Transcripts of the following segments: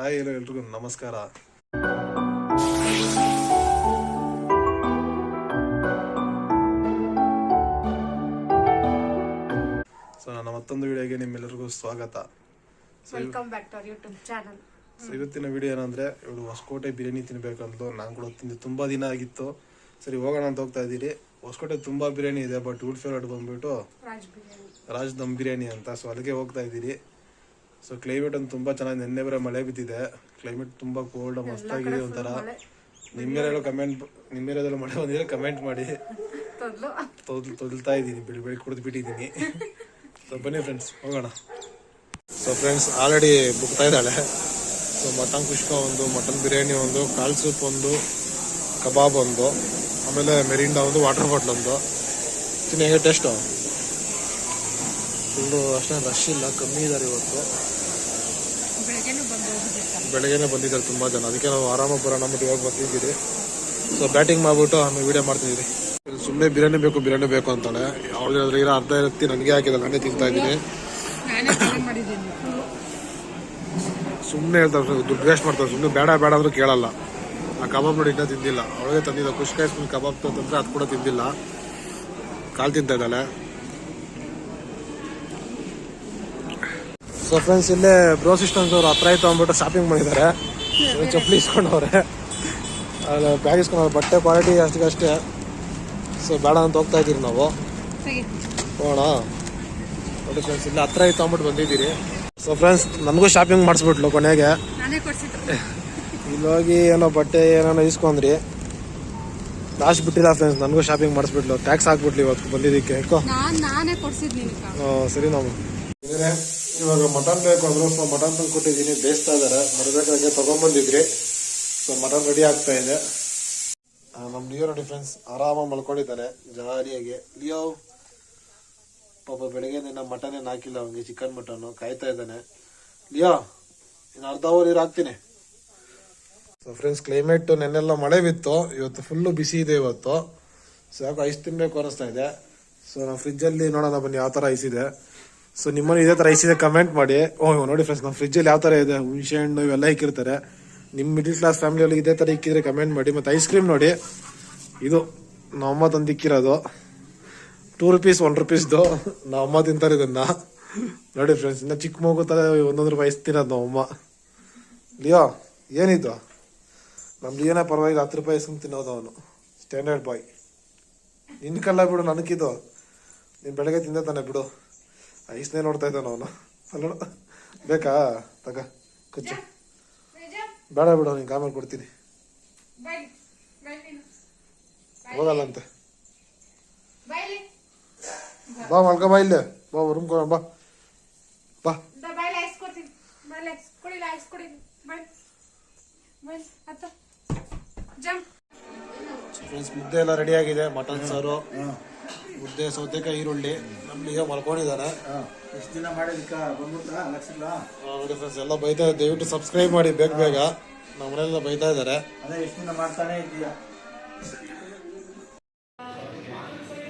Hi hello ಎಲ್ರಿಗೂ ನಮಸ್ಕಾರ. So ನನ್ನ ಮತ್ತೊಂದು ವಿಡಿಯೋಗೆ ನಿಮ್ಮೆಲ್ಲರಿಗೂ ಸ್ವಾಗತ. Welcome back to our YouTube channel so ಇವತ್ತಿನ ವಿಡಿಯೋ ಏನಂದ್ರೆ ಇವಳು ಹೊಸಕೋಟೆ ಬಿರಿಯಾನಿ ತಿನ್ಬೇಕಂದ್ಲು. ನಾನು ಕೂಡ ತಿಂದು ತುಂಬಾ ದಿನ ಆಗಿತ್ತು. ಸರಿ ಹೋಗೋಣ ಅಂತ ಹೋಗ್ತಾ ಇದ್ದೀರಿ. ಹೊಸಕೋಟೆ ತುಂಬಾ ಬಿರಿಯಾನಿ ಇದೆ ಬಟ್ ಊಟ ಫೇವ್ರೇಟ್ ಬಂದ್ಬಿಟ್ಟು ರಾಜ್ ದಮ್ ಬಿರಿಯಾನಿ ಅಂತ. ಸೊ ಅಲ್ಲಿಗೆ ಹೋಗ್ತಾ ಇದ್ದೀರಿ. ಸೊ ಕ್ಲೈಮೇಟ್ ಒಂದು ತುಂಬಾ ಚೆನ್ನಾಗಿ ನಿನ್ನೆ ಬರೋ ಮಳೆ ಬಿದ್ದಿದೆ. ಕ್ಲೈಮೇಟ್ ತುಂಬಾ ಕೋಲ್ಡ್ ಮಸ್ತಾಗಿದೆ ಒಂಥರ. ಮಳೆ. ನಿಮ್ಮೇಲೆಲ್ಲ ಕಮೆಂಟ್ ನಿಮ್ಮೇರೆಲ್ಲ ಮಳೆ ಬಂದಿದ್ರೆ ಕಮೆಂಟ್ ಮಾಡಿ. ತೊದ್ಲು. ತೊದಲ್ ತೊದಲ್ತಾ ಇದ್ದೀನಿ ಬೆಳಿ ಬೆಳಿ ಕುಡಿದು ಬಿಟ್ಟಿದ್ದೀನಿ. ಸೊ ಬನ್ನಿ ಫ್ರೆಂಡ್ಸ್ ಹೋಗೋಣ. ಸೊ ಫ್ರೆಂಡ್ಸ್ ಆಲ್ರೆಡಿ ಬುಕ್ತಾ ಇದ್ದಾಳೆ. ಸೊ ಮಟನ್ ಕುಷ್ಕ ಒಂದು ಮಟನ್ ಬಿರಿಯಾನಿ ಒಂದು ಕಾಲ್ ಸೂಪ್ ಒಂದು ಕಬಾಬ್ ಒಂದು ಆಮೇಲೆ ಮೆರಿಂಡಾ ಒಂದು ವಾಟರ್ ಬಾಟ್ಲ್ ಒಂದು. ತಿನ್ನ ಹೇಗೆ ಟೇಸ್ಟು ಫುಲ್ಲು ಅಷ್ಟೇ ರಶ್ ಇಲ್ಲ ಕಮ್ಮಿ ಇದ್ದಾರೆ ಇವತ್ತು. ಬೆಳಗ್ಗೆನೆ ಬಂದಿದ್ದಾರೆ ತುಂಬ ಜನ. ಅದಕ್ಕೆ ನಾವು ಆರಾಮಾಗಿ ಬರೋಣ ಅಂದ್ಬಿಟ್ಟು ಇವಾಗ ಬರ್ತಿದ್ದೀರಿ ಸೊ ಬ್ಯಾಟಿಂಗ್ ಮಾಡ್ಬಿಟ್ಟು ಆಮೇಲೆ ವೀಡಿಯೋ ಮಾಡ್ತಿದ್ದೀರಿ ಸುಮ್ಮನೆ ಬಿರಿಯಾನಿ ಬೇಕು ಬಿರಿಯಾನಿ ಬೇಕು ಅಂತಾಳೆ. ಅವಳು ಇರೋ ಅರ್ಧ ಇರುತ್ತೆ ನನಗೆ ಹಾಕಿದ ನಾನೇ ತಿಂತಾ ಇದ್ದೀನಿ. ಸುಮ್ಮನೆ ಹೇಳ್ತಾರೆ ದುಡ್ಡು ವೇಸ್ಟ್ ಮಾಡ್ತಾರೆ ಸುಮ್ಮನೆ ಬೇಡ ಬೇಡ ಅಂದ್ರೂ ಕೇಳಲ್ಲ. ಆ ಕಬಾಬ್ ನೋಡಿ ಇನ್ನೂ ತಿಂದಿಲ್ಲ. ಅವಳಿಗೆ ತಂದಿಲ್ಲ ಖುಷಿ ಕಾಯಿಸ್ಕೊಂಡು ಕಬಾಬ್ ತಂದ್ರೆ ಅದು ಕೂಡ ತಿಂದಿಲ್ಲ. ಕಾಲು ತಿಂತಾ ಇದ್ದಾಳೆ. ಸೊ ಫ್ರೆಂಡ್ಸ್ ಇಲ್ಲೇ ಬ್ರೋ ಸಿಸ್ಟಮ್ಸ್ ಅವ್ರು ಹತ್ರ ಆಯ್ತು ಅಂದ್ಬಿಟ್ಟು ಶಾಪಿಂಗ್ ಮಾಡಿದ್ದಾರೆ ಚಪ್ಪಲಿ ಇಸ್ಕೊಂಡವ್ರೆ ಅದು ಬ್ಯಾಗ್ ಇಸ್ಕೊಂಡವ್ರೆ ಬಟ್ಟೆ ಕ್ವಾಲಿಟಿ ಅಷ್ಟಕ್ಕಷ್ಟೇ ಸೊ ಬೇಡ ಅಂತ ಹೋಗ್ತಾ ಇದ್ದೀರಿ ನಾವು. ಹೋಗೋಣ. ನೋಡಿ ಫ್ರೆಂಡ್ಸ್ ಇಲ್ಲ ಹತ್ರ ಆಯ್ತು ಅಂದ್ಬಿಟ್ಟು ಬಂದಿದ್ದೀರಿ. ಸೊ ಫ್ರೆಂಡ್ಸ್ ನನಗೂ ಶಾಪಿಂಗ್ ಮಾಡಿಸ್ಬಿಟ್ಲು ಕೊನೆಗೆ. ಇಲ್ಲೋಗಿ ಏನೋ ಬಟ್ಟೆ ಏನೋ ಇಸ್ಕೊಂಡ್ರಿ ಲಾಸ್ಟ್ ಬಿಟ್ಟಿಲ್ಲ ಫ್ರೆಂಡ್ಸ್ ನನಗೂ ಶಾಪಿಂಗ್ ಮಾಡಿಸ್ಬಿಟ್ಲು. ಟ್ಯಾಕ್ಸ್ ಹಾಕ್ಬಿಟ್ಲಿ ಇವತ್ತು ಬಂದಿದ್ದಕ್ಕೆ. ಸರಿ ನಾವು. ಇವಾಗ ಮಟನ್ ಬೇಕು ಅಂದ್ರೆ ಸೊ ಮಟನ್ ತಂದು ಕೊಟ್ಟಿದ್ದೀನಿ. ಬೇಯಿಸ್ತಾ ಇದಾರೆ. ಬರಬೇಕಾದ್ರೆ ತಗೊಂಡ್ಬಂದಿದ್ರಿ. ಸೊ ಮಟನ್ ರೆಡಿ ಆಗ್ತಾ ಇದೆ. ನಮ್ಮ ನಮ್ ಲಿಯೋ ನೋಡಿ ಫ್ರೆಂಡ್ಸ್ ಆರಾಮಾಗಿ ಮಲ್ಕೊಂಡಿದ್ದಾನೆ. ಜಾಲಿಯಾಗಿ. ಲಿಯೋ ಪಾಪ ಬೆಳಗ್ಗೆ ನಿನ್ನ ಮಟನ್ ಏನು ಹಾಕಿಲ್ಲ ಅವನಿಗೆ ಚಿಕನ್ ಮಟನ್ ಕಾಯ್ತಾ ಇದ್ದಾನೆ. ಲಿಯೋ ಇನ್ನು ಅರ್ಧ ಅವರ್ ಇರು ಹಾಕ್ತೀನಿ. ಸೊ ಫ್ರೆಂಡ್ಸ್ ಕ್ಲೈಮೇಟ್ ನೆನ್ನೆಲ್ಲ ಮಳೆ ಬಿತ್ತು. ಇವತ್ತು ಫುಲ್ಲು ಬಿಸಿ ಇದೆ ಇವತ್ತು. ಸೊ ಯಾಕೋ ಐಸ್ ತಿನ್ಬೇಕು ಅನಿಸ್ತಾ ಇದೆ. ಸೊ ನಾವು ಫ್ರಿಜ್ಜಲ್ಲಿ ನೋಡೋಣ ಬನ್ನಿ, ಯಾವ ಥರ ಐಸ್ ಇದೆ. ಸೊ ನಿಮ್ಮನ್ನು ಇದೇ ಥರ ಐಸ್ ಇದೆ ಕಮೆಂಟ್ ಮಾಡಿ. ಓ ನೋಡಿ ಫ್ರೆಂಡ್ಸ್ ನಮ್ಮ ಫ್ರಿಜ್ಜಲ್ಲಿ ಯಾವ ಥರ ಇದೆ? ಹುಣಸೆ ಹಣ್ಣು ಇವೆಲ್ಲ ಇಕ್ಕಿರ್ತಾರೆ. ನಿಮ್ಮ ಮಿಡಿಲ್ ಕ್ಲಾಸ್ ಫ್ಯಾಮಿಲಿ ಅಲ್ಲಿ ಇದೇ ಥರ ಇಕ್ಕಿದ್ರೆ ಕಮೆಂಟ್ ಮಾಡಿ. ಮತ್ತು ಐಸ್ ಕ್ರೀಮ್ ನೋಡಿ. ಇದು ನಮ್ಮ ತಂದು ಇಕ್ಕಿರೋದು. ಟೂ ರುಪೀಸ್ ಒನ್ ರುಪೀಸ್ದು ನಮ್ಮ ತಿಂತಾರೆ ಇದನ್ನ. ನೋಡಿ ಫ್ರೆಂಡ್ಸ್ ಇನ್ನು ಚಿಕ್ಕ ಮಗು ಥರ ಒಂದೊಂದು ರೂಪಾಯಿ ತಿನ್ನೋದು ನಮ್ಮ ಅಮ್ಮ. ಲಿಯೋ, ಏನಿದು? ನಮ್ಮ ಲಿಯೋನೇ ಪರವಾಗಿಲ್ಲ, ಹತ್ತು ರೂಪಾಯಿ ಇಸ್ಕೊಂಡು ತಿನ್ನೋದು ಅವನು. ಸ್ಟ್ಯಾಂಡರ್ಡ್ ಬಾಯ್ ನಿನ್ನ ಬಿಡು, ನನಗಿದು. ನೀನು ಬೆಳಗ್ಗೆ ತಿಂದ ತಾನೆ ಬಿಡು. ಐಸ್ನೇ ನೋಡ್ತಾ ಇದ್ದಾನ ಅವನು. ಅಲ್ಲ ಬೇಕಾ? ತಗ. ಕುಚ್ಚು. ಬೇಡ ಬಿಡು ನಿಂಗೆ ಆಮೇಲೆ ಕೊಡ್ತೀನಿ. ಹೋಗಲ್ಲಂತೆ. ಬಾ ಮಲ್ಕ ಬಾ ಇಲ್ಲೇ. ಬಾ ರೂಮ್ ಬಾ. ಬಾ. ಫ್ರೆಂಡ್ಸ್ ಮುದ್ದೆ ಎಲ್ಲ ರೆಡಿ ಆಗಿದೆ. ಮಟನ್ ಸಾರು. ಮುದ್ದೆ ಸೌತೆಕಾಯಿ ಈರುಳ್ಳಿ ನಮ್ಗೆ ಮಲ್ಕೊಂಡಿದ್ದಾನೆ ಎಷ್ಟು ದಿನ ಮಾಡಿದಕ್ಕ ಬಂದ್ಬಿಡ್ತಾ ಲಕ್ಷಲ್ಲ ಆ, ನೋಡಿ ಫ್ರೆಂಡ್ಸ್ ಎಲ್ಲ ಬೈತಾ ಇದ್ದಾರೆ. ದಯವಿಟ್ಟು ಸಬ್ಸ್ಕ್ರೈಬ್ ಮಾಡಿ ಬೇಗ ಬೇಗ. ನಮ್ಮ ಮನೆಯೆಲ್ಲ ಬೈತಾ ಇದ್ದಾರೆ. ಅದೇ ಎಷ್ಟು ದಿನ ಮಾಡ್ತಾನೆ ಇದೀಯ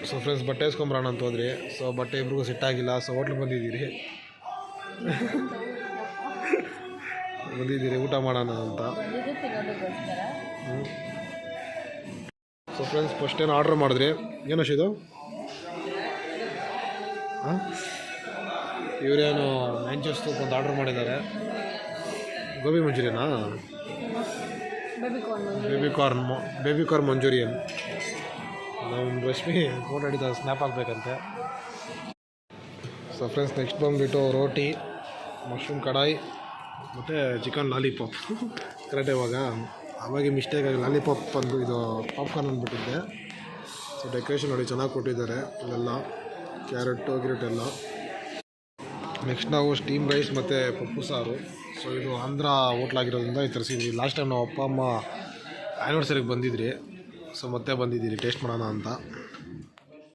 ಸೊ ಫ್ರೆಂಡ್ಸ್ ಬಟ್ಟೆ ಇಸ್ಕೊಂಬರೋಣ ಅಂತ ಹೋದ್ರಿ. ಸೊ ಬಟ್ಟೆ ಇಬ್ರಿಗೂ ಸಿಟ್ಟಾಗಿಲ್ಲ ಆಗಿಲ್ಲ. ಸೊ ಹೋಟ್ಲ್ ಬಂದಿದ್ದೀರಿ. ಬಂದಿದ್ದೀರಿ. ಊಟ ಮಾಡೋಣ ಅಂತ. ಸೊ ಫ್ರೆಂಡ್ಸ್ ಫಸ್ಟ್ ಏನು ಆರ್ಡ್ರ್ ಮಾಡಿದ್ರಿ? ಏನು ಇದು ಇವರೇನು ಮ್ಯಾಂಚಸ್ ಒಂದು ಆರ್ಡರ್ ಮಾಡಿದ್ದಾರೆ. Gobi ಮಂಚೂರಿಯನಾ baby corn baby corn manchurian ನಮ್ಮ ರಶ್ಮಿ ಫೋಟೋ ಹಿಡಿದ ಸ್ನ್ಯಾಪ್ ಆಗಬೇಕಂತೆ. ಸೊ ಫ್ರೆಂಡ್ಸ್ ನೆಕ್ಸ್ಟ್ ಬಂದುಬಿಟ್ಟು ರೋಟಿ ಮಶ್ರೂಮ್ ಕಡಾಯಿ ಮತ್ತು ಚಿಕನ್ ಲಾಲಿಪಾಪ್ ಕರೆಕ್ಟ್ ಇವಾಗ. ಅವಾಗೆ ಮಿಸ್ಟೇಕಾಗಿ ಲಾಲಿಪಾಪ್ ಬಂದು ಇದು ಪಾಪ್ಕಾರ್ನ್ ಅಂದ್ಬಿಟ್ಟಿದ್ದೆ. ಸೊ ಡೆಕೋರೇಷನ್ ನೋಡಿ ಚೆನ್ನಾಗಿ ಕೊಟ್ಟಿದ್ದಾರೆ ಇಲ್ಲೆಲ್ಲ. ಕ್ಯಾರೆಟು ಗಿರೆಟ್ ಎಲ್ಲ ನೆಕ್ಸ್ಟ್ ನಾವು ಸ್ಟೀಮ್ ರೈಸ್ ಮತ್ತು ಪಪ್ಪು ಸಾರು. ಸೊ ಇದು ಆಂಧ್ರ ಹೋಟ್ಲಾಗಿರೋದ್ರಿಂದ ಈ ತರಿಸಿದ್ವಿ ಲಾಸ್ಟ್ ಟೈಮ್ ನಾವು ಅಪ್ಪ, ಅಮ್ಮ ಆ್ಯನಿವರ್ಸರಿಗೆ ಬಂದಿದ್ರಿ. ಸೊ ಮತ್ತೆ ಬಂದಿದ್ದೀರಿ. ಟೇಸ್ಟ್ ಮಾಡೋಣ ಅಂತ.